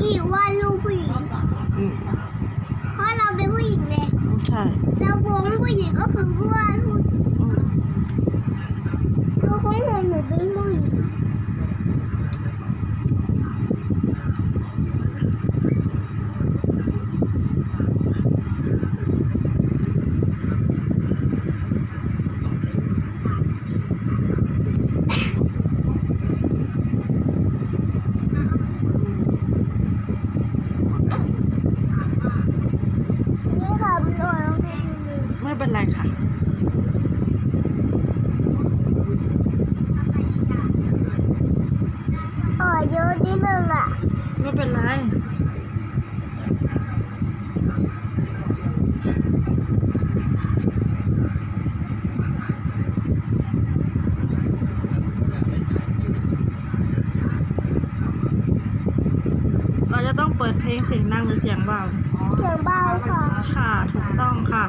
กี้ว่าลูกผู้หญิงอืมเพราะเราเป็นผู้หญิงไงใช่เราวงผู้หญิงก็คือว่าผู้อืมเราคงเห็นหนูเป็นผู้หญิง นี่ค่ะหนูน้องเพลง ไม่เป็นไรค่ะ เออเยอะนิดนึงอะ ไม่เป็นไรเราจะต้องเปิดเพลงเสียงดังหรือเสียงเบา เสียงเบาค่ะ ค่ะ ถูกต้องค่ะ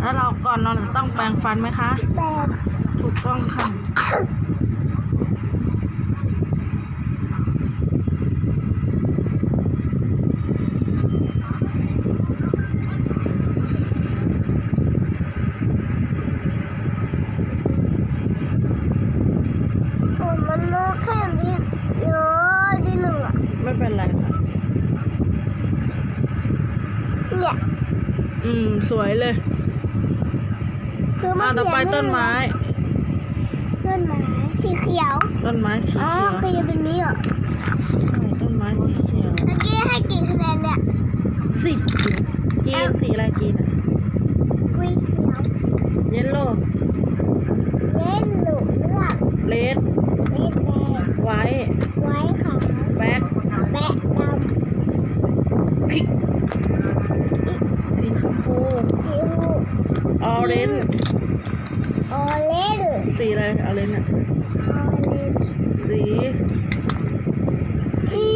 แล้วเราก่อนเราจะต้องแปรงฟันไหมคะแบบถูกต้องค่ะ ไม่เป็นไรค่ะเนี่ยอืม สวยเลยคือมาต่อไปต้นไม้ ต้นไม้สีเขียวต้นไม้สีอ๋อเขียวคือเป็นนี้เหรอใช่ต้นไม้สีเขียวเมื่อกี้ให้กี่คะแนนเนี่ยสิบกีนสีอะไรกีนอะกุยเขียวเยลโล่เล่นหลุเลือกเลดเล่นแดงไวท์ไว้ขาว แบ็ค แบะดำ พิกสีชมพู สีหู ออเรนจ์ออเรนจ์สีอะไรออเรนจ์อะออเรนจ์สีสี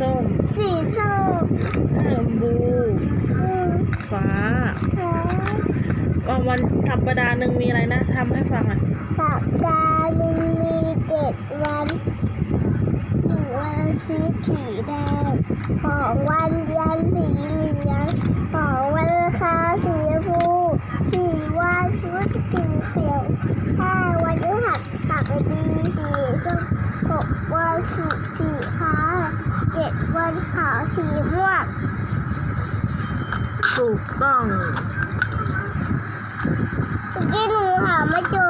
ส้มสีส้มเอิ่มบลูอืมฟ้าฟ้าก็วันธรรมดาหนึ่งมีอะไรนะทำให้ฟังอะสัปดาห์หนึ่งมีเจ็ดวันหนึ่งวันอาทิตย์สีแดงของวันยันทร์สีเหลืองของวันอังคารสีชมพูสี่วันพุธสีเขียวห้าวันพฤหัสขับ ดีสีส้มหกวันสีสีฟ้าเจ็ดวันขาวสีม่วงถูกต้องเมื่อกี้หนูหาไม่เจอ